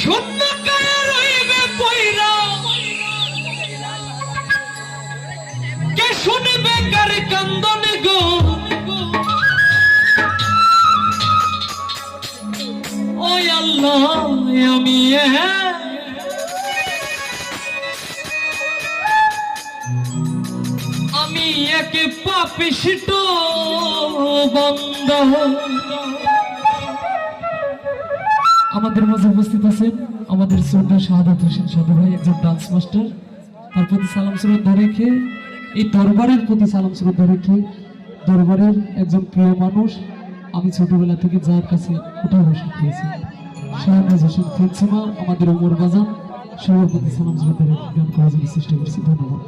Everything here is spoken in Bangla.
শূন্য রইবে পয়রা। কে শুনবে কার কান্দন গো? ও আল্লাহ আমি আমি এক পাপিষ্ট বন্ধ। আমাদের মাঝে উপস্থিত আছেন আমাদের শ্রদ্ধা শাহাদাত হোসেন সাধু ভাই, একজন ডান্স মাস্টার তার প্রতি সালাম শ্রদ্ধা রেখে এই দরবারের প্রতি সালাম শ্রদ্ধা রেখে দরবারের একজন প্রিয় মানুষ আমি ছোটবেলা থেকে যার কাছে উঠে বসে খেয়েছি। শাহনাজ হোসেন ফেন্সিমা আমাদের ওমর বাজান, সবার প্রতি সালাম শ্রদ্ধা রেখে গান করার জন্য চেষ্টা করছি। ধন্যবাদ।